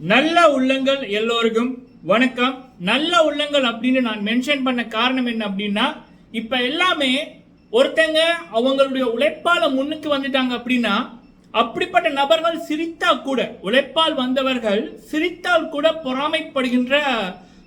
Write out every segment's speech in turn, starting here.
நல்ல உள்ளங்கள் எல்லோருக்கும் வணக்கம். நல்ல உள்ளங்கள் அப்படின்னு நான் மென்ஷன் பண்ண காரணம் என்ன அப்படின்னா இப்ப எல்லாமே ஒருத்தங்க அவங்களுடைய உழைப்பால முன்னுக்கு வந்துட்டாங்க அப்படின்னா அப்படிப்பட்ட நபர்கள் சிரித்தா கூட உழைப்பால் வந்தவர்கள் சிரித்தால் கூட பொறாமைப்படுகின்ற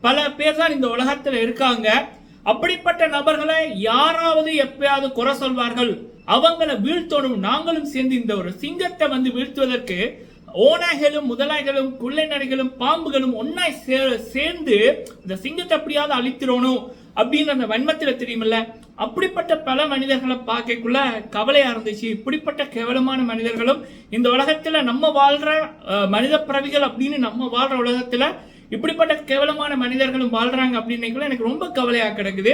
பல பேர் தான் இந்த உலகத்துல இருக்காங்க. அப்படிப்பட்ட நபர்களை யாராவது எப்பயாவது குறை சொல்வார்கள். அவங்கள வீழ்த்தணும். நாங்களும் சேர்ந்து இந்த ஒரு சிங்கத்தை வந்து வீழ்த்துவதற்கு ஓநாய்களும் முதலாய்களும் குள்ளை நடைகளும் பாம்புகளும் ஒன்னாய் சே- சேர்ந்து இந்த சிங்கத்தை எப்படியாவது அழித்திரணும் அப்படின்னு அந்த வன்மத்தில் தெரியுமில்ல? அப்படிப்பட்ட பல மனிதர்களை பார்க்கக்குள்ள கவலையா இருந்துச்சு. இப்படிப்பட்ட கேவலமான மனிதர்களும் இந்த உலகத்துல நம்ம வாழ்ற மனித பிறவிகள் அப்படின்னு நம்ம வாழ்ற உலகத்துல இப்படிப்பட்ட கேவலமான மனிதர்களும் வாழ்றாங்க அப்படின்னைக்குள்ள எனக்கு ரொம்ப கவலையா கிடக்குது.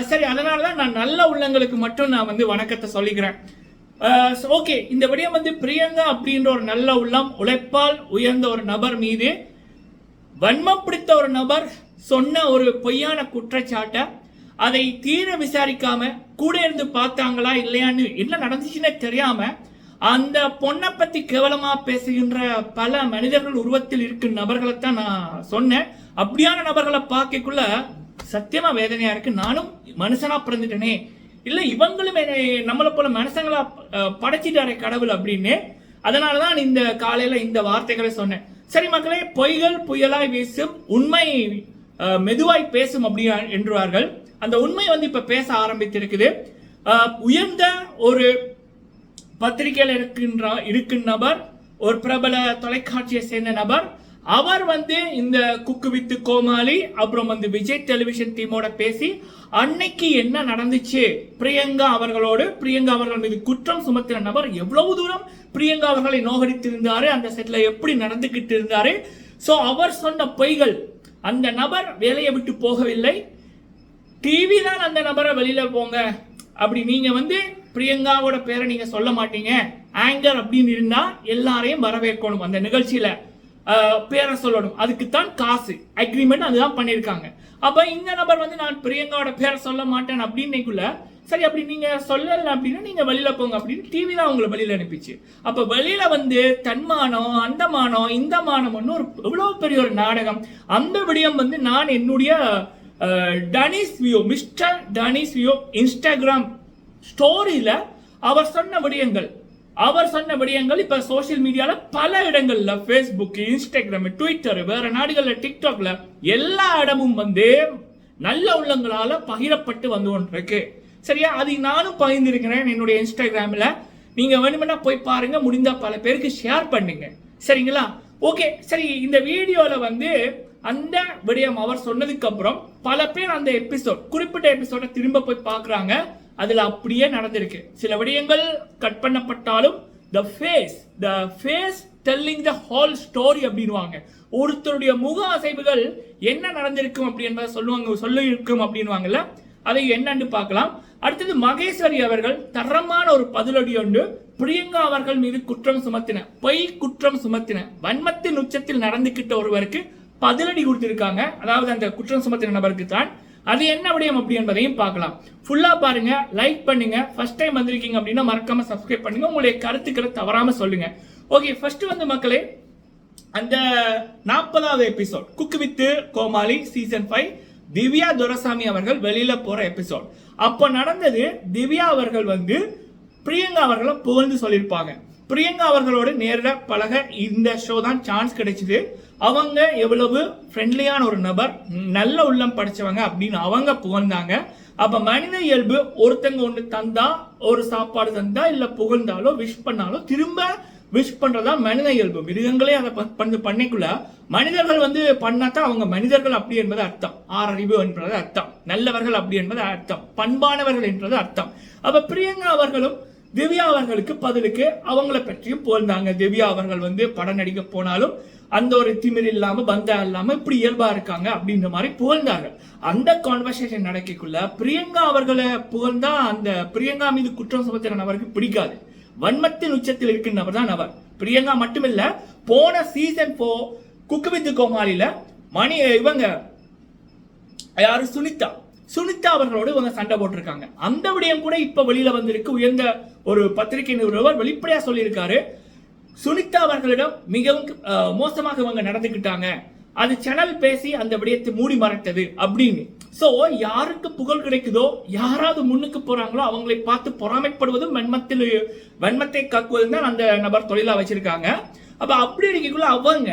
சரி அதனால தான் நான் நல்ல உள்ளங்களுக்கு மட்டும் நான் வந்து வணக்கத்தை சொல்லிக்கிறேன். ஓகே இந்த விடயம் வந்து பிரியங்கா அப்படின்ற ஒரு நல்ல உள்ளம் உழைப்பால் உயர்ந்த ஒரு நபர் மீது வன்மம் பிடித்த ஒரு நபர் சொன்ன ஒரு பொய்யான குற்றச்சாட்டை அதை தீர விசாரிக்காம கூட இருந்து பார்த்தாங்களா இல்லையான்னு என்ன நடந்துச்சுன்னே தெரியாம அந்த பொண்ணை பத்தி கேவலமா பேசுகின்ற பல மனிதர்கள் உருவத்தில் இருக்கும் நபர்களை தான் நான் சொன்னேன். அப்படியான நபர்களை பார்க்கக்குள்ள சத்தியமா வேதனையா இருக்கு. நானும் மனுஷனா பிறந்துட்டேனே. இல்லை இவங்களும் நம்மளை போல மனசங்களா படைச்சிட்டாரே கடவுள் அப்படின்னு. அதனாலதான் இந்த காலையில் இந்த வார்த்தைகளை சொன்னேன். சரி மக்களே பொய்கள் புயலாய் வீசும் உண்மை மெதுவாய் பேசும் அப்படி என்றுவார்கள் அந்த உண்மை வந்து இப்போ பேச ஆரம்பித்திருக்குது. உயர்ந்த ஒரு பத்திரிகையில் இருக்கின்ற இருக்கும் நபர் ஒரு பிரபல தொலைக்காட்சியை சேர்ந்த நபர் அவர் வந்து இந்த குக்கு வித்து கோமாளி அப்புறம் வந்து விஜய் டெலிவிஷன் டீமோட பேசி அன்னைக்கு என்ன நடந்துச்சு? பிரியங்கா அவர்களோடு பிரியங்கா அவர்கள் மீது குற்றம் சுமத்தின நபர் எவ்வளவு தூரம் பிரியங்கா அவர்களை நோகடித்திருந்தாரு அந்த செட்ல எப்படி நடந்துகிட்டு இருந்தாரு? ஸோ அவர் சொன்ன பொய்கள் அந்த நபர் வேலையை விட்டு போகவில்லை. டிவி தான் அந்த நபரை வெளியில போங்க. அப்படி நீங்க வந்து பிரியங்காவோட பேரை நீங்க சொல்ல மாட்டீங்க. ஆங்கர் அப்படின்னு இருந்தா எல்லாரையும் வரவேற்கணும் அந்த நிகழ்ச்சியில. பேரை சொல்லணும். அதுக்கு தான் காசு. அக்ரிமெண்ட் அதுதான் பண்ணியிருக்காங்க. அப்போ இந்த நபர் வந்து நான் பிரியங்காவோட பேரை சொல்ல மாட்டேன் அப்படின்னைக்குள்ள சரி அப்படி நீங்கள் சொல்லலை அப்படின்னா நீங்கள் வழியில் போங்க அப்படின்னு டிவி தான் உங்களை வெளியில அனுப்பிச்சு. அப்போ வழியில் வந்து தன்மானம் அந்த மானம் இந்த மானம்னு ஒரு எவ்வளோ பெரிய ஒரு நாடகம். அந்த விடயம் வந்து நான் என்னுடைய டனிஸ் வியூ மிஸ்டர் டனிஸ் வியூ இன்ஸ்டாகிராம் ஸ்டோரியில் அவர் சொன்ன விடயங்கள். அவர் சொன்ன விடயங்கள் இப்ப சோஷியல் மீடியால பல இடங்கள்ல ஃபேஸ்புக் இன்ஸ்டாகிராம் ட்விட்டர் வேற நாடுகள்ல டிக்டாக்ல எல்லா இடமும் வந்து நல்ல உள்ளங்களால பகிரப்பட்டு வந்து கொண்டிருக்கு. சரியா? அதை நானும் பகிர்ந்திருக்கிறேன் என்னுடைய இன்ஸ்டாகிராம்ல நீங்க வேணுமென்னா போய் பாருங்க முடிந்தா பல பேருக்கு ஷேர் பண்ணுங்க. சரிங்களா? ஓகே சரி இந்த வீடியோல வந்து அந்த விடயம் அவர் சொன்னதுக்கு அப்புறம் பல பேர் அந்த எபிசோட் குறிப்பிட்ட எபிசோட திரும்ப போய் பார்க்குறாங்க. அதில் அப்படியே நடந்திருக்கு. சில விடயங்கள் cut பண்ணப்பட்டாலும் the face the face telling the whole story அப்படின்வாங்க ஒருத்தருடைய முக அசைவுகள் என்ன நடந்திருக்கும் அப்படி என்பதை சொல்லுவாங்க சொல்லி இருக்கும் அப்படின்வாங்கல்ல அதை என்னன்னு பார்க்கலாம். அடுத்தது மகேஸ்வரி அவர்கள் தரமான ஒரு பதிலடி ஒன்று பிரியங்கா அவர்கள் மீது குற்றம் சுமத்தின பொய் குற்றம் சுமத்தின வன்மத்தின் உச்சத்தில் நடந்துகிட்ட ஒருவருக்கு பதிலடி கொடுத்திருக்காங்க. அதாவது அந்த குற்றம் சுமத்தின நபருக்கு தான் அது என்ன விடயம் அப்படி என்பதையும் பார்க்கலாம். ஃபுல்லாக பாருங்க லைக் பண்ணுங்க. ஃபர்ஸ்ட் டைம் வந்திருக்கீங்க அப்படின்னா மறக்காம சப்ஸ்கிரைப் பண்ணுங்க. உங்களுடைய கருத்துக்களை தவறாம சொல்லுங்க. ஓகே ஃபர்ஸ்ட் வந்து மக்களே அந்த நாற்பதாவது episode cook with Komali season five Divya Duraisamy அவர்கள் வெளியில போற எபிசோட் அப்போ நடந்தது திவ்யா அவர்கள் வந்து பிரியங்கா அவர்களை புகழ்ந்து சொல்லியிருப்பாங்க. பிரியங்கா அவர்களோடு நேரில் பழக இந்த ஷோ தான் சான்ஸ் கிடைச்சிது. அவங்க எவ்வளவு ஃப்ரெண்ட்லியான ஒரு நபர் நல்ல உள்ளம் படித்தவங்க அப்படின்னு அவங்க புகழ்ந்தாங்க. அப்போ மனித இயல்பு ஒருத்தங்க ஒன்று தந்தா ஒரு சாப்பாடு தந்தா இல்லை புகழ்ந்தாலோ விஷ் பண்ணாலோ திரும்ப விஷ் பண்ணுறதா மனித இயல்பு. மிருகங்களே அதை ப- பண்ணி பண்ணிக்குள்ள மனிதர்கள் வந்து பண்ணாதான் அவங்க மனிதர்கள் அப்படி என்பது அர்த்தம். ஆறறிவு என்பது அர்த்தம். நல்லவர்கள் அப்படி என்பது அர்த்தம். பண்பானவர்கள் என்றது அர்த்தம். அப்போ பிரியங்கா அவர்களும் திவ்யா அவர்களுக்கு பதிலுக்கு அவங்கள பற்றியும் புகழ்ந்தாங்க. திவ்யா அவர்கள் வந்து படம் நடிக்க போனாலும் அந்த ஒரு திமிர் இல்லாம பந்தா இல்லாம இப்படி இயல்பா இருக்காங்க அப்படின்ற மாதிரி புகழ்ந்தார்கள். அந்த கான்வர்சேஷன் நடக்கக்குள்ள பிரியங்கா அவர்களை புகழ்ந்தா அந்த பிரியங்கா மீது குற்றம் சுமத்துற நபருக்கு பிடிக்காது. வன்மத்தின் உச்சத்தில் இருக்கின்றவர் தான் அவர். பிரியங்கா மட்டுமில்ல போன சீசன் போ குக்கு வித்து கோமாளியில மணி இவங்க யாரு? சுனிதா. சுனிதா அவர்களோடு இவங்க சண்டை போட்டிருக்காங்க. அந்த விடயம் கூட இப்போ வெளியில் வந்திருக்கு. உயர்ந்த ஒரு பத்திரிகை நிறுவனர் வெளிப்படையாக சொல்லியிருக்காரு. சுனிதா அவர்களிடம் மிகவும் மோசமாக இவங்க நடந்துக்கிட்டாங்க. அது சேனல் பேசி அந்த விடயத்தை மூடி மறைத்தது அப்படின்னு. ஸோ யாருக்கு புகழ் கிடைக்குதோ யாராவது முன்னுக்கு போறாங்களோ அவங்களை பார்த்து பொறாமைப்படுவதும் வன்மத்தில் வன்மத்தை காக்குவதும் தான் அந்த நபர் தொழிலாக வச்சிருக்காங்க. அப்போ அப்படி இருக்கக்குள்ள அவங்க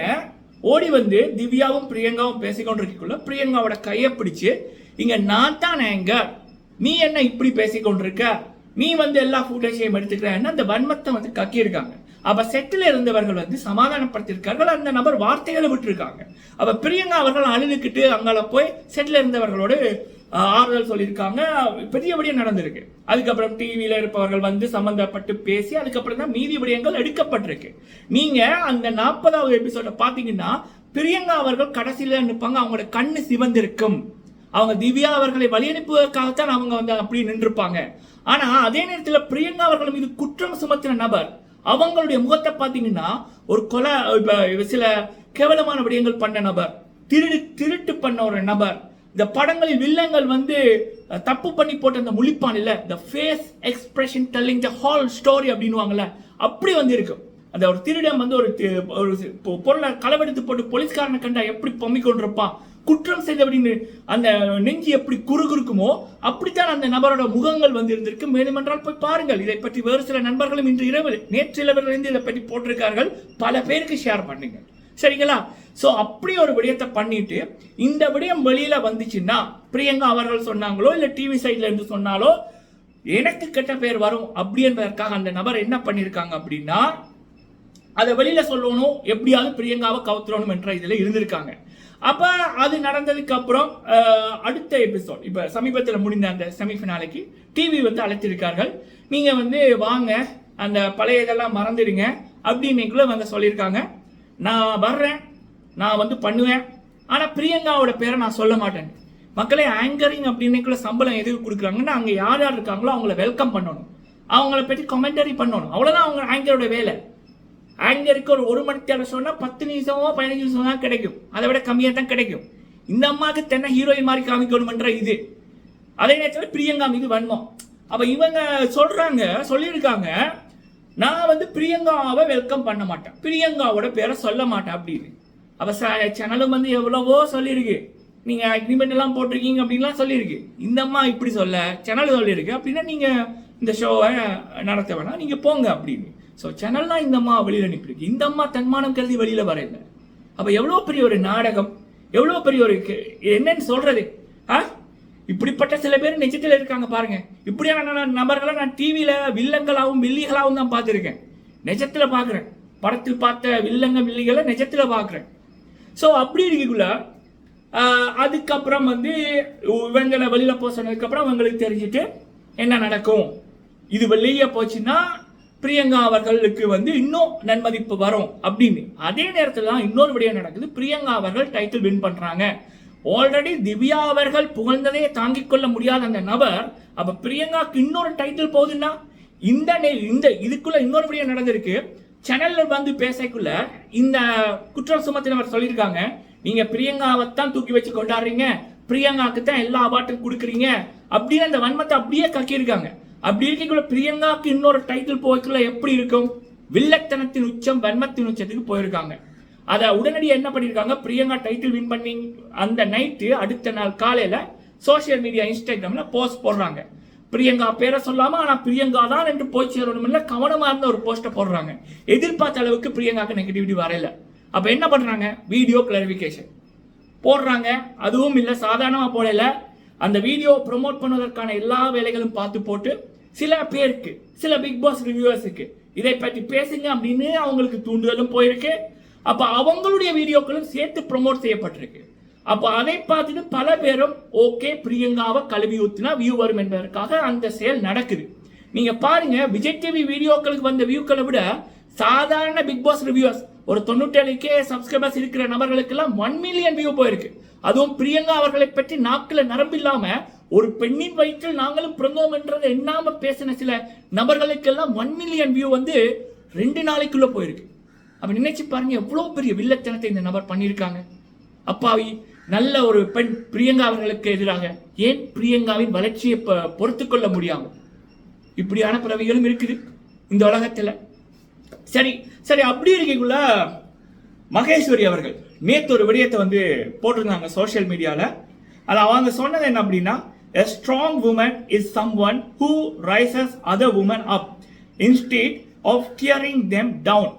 ஓடி வந்து திவ்யாவும் பிரியங்காவும் பேசிக்கொண்டிருக்கக்குள்ள பிரியங்காவோட கையை பிடிச்சு இங்க நான் தான் எங்க நீ என்ன இப்படி பேசிக்கொண்டிருக்க நீ வந்து எல்லா ஃபுட்டேஜையும் எடுத்துக்கிறேன்னு அந்த வன்மத்தை வந்து கக்கியிருக்காங்க. அப்ப செட்டில் இருந்தவர்கள் வந்து சமாதானப்படுத்தியிருக்கார்கள். அந்த நபர் வார்த்தைகளை விட்டுருக்காங்க. அப்ப பிரியங்கா அவர்கள் அழுதுகிட்டு அங்கால போய் செட்டில் இருந்தவர்களோடு ஆறுதல் சொல்லியிருக்காங்க. பெரியபடியாக நடந்திருக்கு. அதுக்கப்புறம் டிவியில் இருப்பவர்கள் வந்து சம்மந்தப்பட்டு பேசி அதுக்கப்புறம் தான் மீதி விடயங்கள் எடுக்கப்பட்டிருக்கு. நீங்க அந்த நாற்பதாவது எபிசோட பார்த்தீங்கன்னா பிரியங்கா அவர்கள் கடைசியில் நிற்பாங்க அவங்களோட கண்ணு சிவந்திருக்கும். அவங்க திவ்யா அவர்களை வழி அனுப்புவதற்காகத்தான் அவங்க வந்து அப்படி நின்றுப்பாங்க. ஆனா அதே நேரத்தில் பிரியங்கா அவர்கள் மீது குற்றம் சுமத்தின நபர் அவங்களுடைய முகத்தை பார்த்தீங்கன்னா ஒரு கொலை சில கேவலமான விடயங்கள் பண்ண நபர் திருடு திருட்டு பண்ண ஒரு நபர் இந்த படங்களில் வில்லங்கள் வந்து தப்பு பண்ணி போட்ட அந்த முழிப்பான் இல்ல the face expression telling the whole story அப்படின்னுவாங்கல்ல அப்படி வந்து இருக்கும் அந்த ஒரு திருடம் வந்து ஒரு ஒரு பொருளை களவெடுத்து போட்டு போலீஸ்காரனை கண்டா எப்படி பொம்மிக் கொண்டிருப்பான் குற்றம் செய்த அப்படின்னு அந்த நெஞ்சு எப்படி குறுகுறுக்குமோ அப்படித்தான் அந்த நபரோட முகங்கள் வந்து இருந்திருக்கு மேலுமென்றால் போய் பாருங்கள். இதை பற்றி வேறு சில நண்பர்களும் இன்று இரவு நேற்று இரவிலிருந்து இதை பற்றி போட்டிருக்கார்கள். பல பேருக்கு ஷேர் பண்ணுங்கள். சரிங்களா? ஸோ அப்படி ஒரு விடயத்தை பண்ணிட்டு இந்த விடயம் வெளியில வந்துச்சுன்னா பிரியங்கா அவர்கள் சொன்னாங்களோ இல்லை டிவி சைட்ல இருந்து சொன்னாலோ எனக்கு கெட்ட பேர் வரும் அப்படி என்பதற்காக அந்த நபர் என்ன பண்ணியிருக்காங்க அப்படின்னா அதை வெளியில சொல்லணும் எப்படியாவது பிரியங்காவை கவுத்துறணும் என்ற இதுல இருந்திருக்காங்க. அப்ப அது நடந்ததுக்கு அப்புறம் அடுத்த எபிசோட் இப்ப சமீபத்தில் முடிந்த அந்த செமிஃபினாலைக்கு டிவி வந்து அழைத்திருக்கார்கள். நீங்க வந்து வாங்க அந்த பழைய இதெல்லாம் மறந்துடுங்க அப்படின்னுக்குள்ள வந்து சொல்லியிருக்காங்க. நான் வர்றேன் நான் வந்து பண்ணுவேன். ஆனா பிரியங்காவோட பேரை நான் சொல்ல மாட்டேன். மக்களே ஆங்கரிங் அப்படின்னுக்குள்ள சம்பளம் எதுக்கு கொடுக்குறாங்கன்னா அங்கே யார் யார் இருக்காங்களோ அவங்கள வெல்கம் பண்ணணும். அவங்கள பற்றி கமெண்டரி பண்ணணும். அவ்வளோதான் அவங்க ஆங்கரோட வேலை. ஆங்கருக்கு ஒரு ஒரு மணி தேவை சொன்னால் பத்து நிமிஷமோ பதினஞ்சு நிமிஷமோ தான் கிடைக்கும். அதை விட கம்மியாக தான் கிடைக்கும். இந்த அம்மாவுக்கு தென்னை ஹீரோயின் மாதிரி காமிக்கணும்ன்ற இது. அதே நேரத்தில் பிரியங்கா மீது வன்மம். அப்போ இவங்க சொல்கிறாங்க சொல்லியிருக்காங்க நான் வந்து பிரியங்காவை வெல்கம் பண்ண மாட்டேன். பிரியங்காவோட பேரை சொல்ல மாட்டேன் அப்படின்னு. அப்போ சேனலும் வந்து எவ்வளவோ சொல்லியிருக்கு. நீங்கள் அக்ரிமெண்ட் எல்லாம் போட்டிருக்கீங்க அப்படின்லாம் சொல்லியிருக்கு. இந்த அம்மா இப்படி சொல்ல சேனல் சொல்லியிருக்கு. அப்படின்னா நீங்கள் இந்த ஷோவை நடத்த வேணாம். நீங்கள் போங்க அப்படின்னு. ஸோ சேனல்லாம் இந்த அம்மா வெளியில் அனுப்பியிருக்கு. இந்த அம்மா தன்மானம் கருதி வெளியில் வரையில அப்போ எவ்வளோ பெரிய ஒரு நாடகம் எவ்வளோ பெரிய ஒரு என்னன்னு சொல்கிறது ஆ? இப்படிப்பட்ட சில பேர் நிஜத்தில் இருக்காங்க பாருங்க. இப்படியான நபர்களை நான் டிவியில் வில்லங்களாகவும் வில்லிகளாகவும் தான் பார்த்துருக்கேன். நிஜத்தில் பார்க்குறேன். படத்தில் பார்த்த வில்லங்க வில்லிகளை நிஜத்தில் பார்க்குறேன். ஸோ அப்படி இருக்கக்குள்ள அதுக்கப்புறம் வந்து இவங்களை வெளியில் போக சொன்னதுக்கப்புறம் இவங்களுக்கு தெரிஞ்சுட்டு என்ன நடக்கும்? இது வெளியே போச்சுன்னா பிரியங்கா அவர்களுக்கு வந்து இன்னும் நன்மதிப்பு வரும் அப்படின்னு. அதே நேரத்தில் தான் இன்னொரு விடயம் நடக்குது. பிரியங்கா அவர்கள் டைட்டில் வின் பண்ணுறாங்க ஆல்ரெடி திவ்யா அவர்கள் புகழ்ந்ததே தாங்கிக் கொள்ள முடியாத அந்த நபர் அப்போ பிரியங்காக்கு இன்னொரு டைட்டில் போகுதுன்னா இந்த இந்த இதுக்குள்ள இன்னொரு விடயம் நடந்திருக்கு. சேனல்ல வந்து பேசக்குள்ள இந்த குற்றம் சுமத்தினவர் சொல்லியிருக்காங்க. நீங்க பிரியங்காவைத்தான் தூக்கி வச்சு கொண்டாடுறீங்க. பிரியங்காக்கு தான் எல்லா அவார்ட்டும் கொடுக்குறீங்க. அப்படின்னு அந்த வன்மத்தை அப்படியே கக்கியிருக்காங்க. அப்படி இருக்கக்குள்ள பிரியங்காக்கு இன்னொரு டைட்டில் போய்க்குள்ள எப்படி இருக்கும்? வில்லத்தனத்தின் உச்சம் வன்மத்தின் உச்சத்துக்கு போயிருக்காங்க. அதை உடனடியாக என்ன பண்ணியிருக்காங்க பிரியங்கா டைட்டில் வின் பண்ணி அந்த நைட்டு அடுத்த நாள் காலையில் சோஷியல் மீடியா இன்ஸ்டாகிராமில் போஸ்ட் போடுறாங்க. பிரியங்கா பேரை சொல்லாமல் ஆனால் பிரியங்கா தான் என்று போய் சேரணும்ல கவனமாக இருந்த ஒரு போஸ்ட்டை போடுறாங்க. எதிர்பார்த்த அளவுக்கு பிரியங்காக்கு நெகட்டிவிட்டி வரையில அப்போ என்ன பண்ணுறாங்க வீடியோ கிளாரிஃபிகேஷன் போடுறாங்க. அதுவும் இல்லை சாதாரணமாக போடல. அந்த வீடியோ ப்ரொமோட் பண்ணுவதற்கான எல்லா வேலைகளும் பார்த்து போட்டு சில பேருக்கு சில பிக் பாஸ் ரிவ்யூவர்ஸுக்கு இதை பற்றி பேசுங்க அப்படின்னு அவங்களுக்கு தூண்டுதலும் போயிருக்கு. அப்போ அவங்களுடைய வீடியோக்களும் சேர்த்து ப்ரோமோட் செய்யப்பட்டிருக்கு. அப்போ அதை பார்த்துட்டு பல பேரும் ஓகே பிரியங்காவை கழுவி ஊத்தினா வியூ வரும் என்பதற்காக அந்த செயல் நடக்குது. நீங்க பாருங்க விஜய் டிவி வீடியோக்களுக்கு வந்த வியூக்களை விட சாதாரண பிக் பாஸ் ரிவ்யூவர்ஸ் ஒரு தொண்ணூற்றேழு கே சப்ஸ்கிரைபர்ஸ் இருக்கிற நபர்களுக்கெல்லாம் ஒன் மில்லியன் வியூ போயிருக்கு. அதுவும் பிரியங்கா அவர்களை பற்றி நாக்கில் நரம்பில்லாமல் ஒரு பெண்ணின் வயிற்றில் நாங்களும் பிறந்தோம் என்றதை எண்ணாம பேசின சில நபர்களுக்கெல்லாம் ஒன் மில்லியன் வியூ வந்து ரெண்டு நாளைக்குள்ள போயிருக்கு. அப்ப நினைச்சு பாருங்க எவ்வளவு பெரிய வில்லத்தனத்தை இந்த நபர் பண்ணியிருக்காங்க. அப்பாவி நல்ல ஒரு பெண் பிரியங்கா அவர்களுக்கு எதிராக ஏன் பிரியங்காவின் வளர்ச்சியை பொ- கொள்ள முடியாமல் இப்படியான பிறவிகளும் இருக்குது இந்த உலகத்தில். சரி சரி அப்படி இருக்கக்குள்ள மகேஸ்வரி அவர்கள் நேற்று ஒரு விடயத்தை வந்து போட்டிருந்தாங்க சோஷியல் மீடியாவில் அது அவங்க சொன்னது என்ன அப்படின்னா a strong woman is someone who raises other women up instead of tearing them down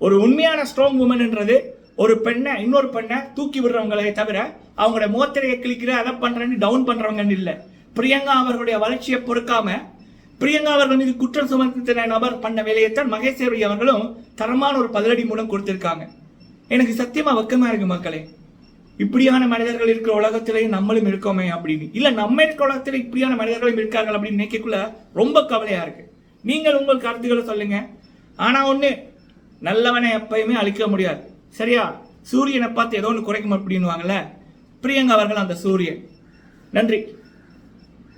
ஒரு உண்மையான ஸ்ட்ராங் உமன்ன்றது ஒரு பெண்ணை இன்னொரு பெண்ணை தூக்கி விடுறவங்களே தவிர அவங்களோட முகத்திரையை கிழிக்கிற அதை பண்ணுறேன்னு டவுன் பண்ணுறவங்கன்னு இல்லை. பிரியங்கா அவர்களுடைய வளர்ச்சியை பொறுக்காம பிரியங்கா அவர்கள் மீது குற்றம் சுமத்தின நபர் பண்ண வேலையைத்தான் மகேஸ்வரி அவர்களும் தரமான ஒரு பதிலடி மூலம் கொடுத்திருக்காங்க. எனக்கு சத்தியமா வெக்கமா இருக்கு மக்களே. இப்படியான மனிதர்கள் இருக்கிற உலகத்திலேயும் நம்மளும் இருக்கோமே அப்படின்னு. இல்ல நம்ம இருக்கிற உலகத்துல இப்படியான மனிதர்களும் இருக்கார்கள் அப்படின்னு நினைக்கக்குள்ள ரொம்ப கவலையா இருக்கு. நீங்கள் உங்கள் கருத்துக்களை சொல்லுங்க. ஆனா ஒண்ணு நல்லவனை எப்பயுமே அழிக்க முடியாது. சரியா? சூரியனை பார்த்து ஏதோ ஒன்று குறைக்கும் அப்படின்னுவாங்கல்ல? பிரியங்கா அவர்கள் அந்த சூரியன். நன்றி.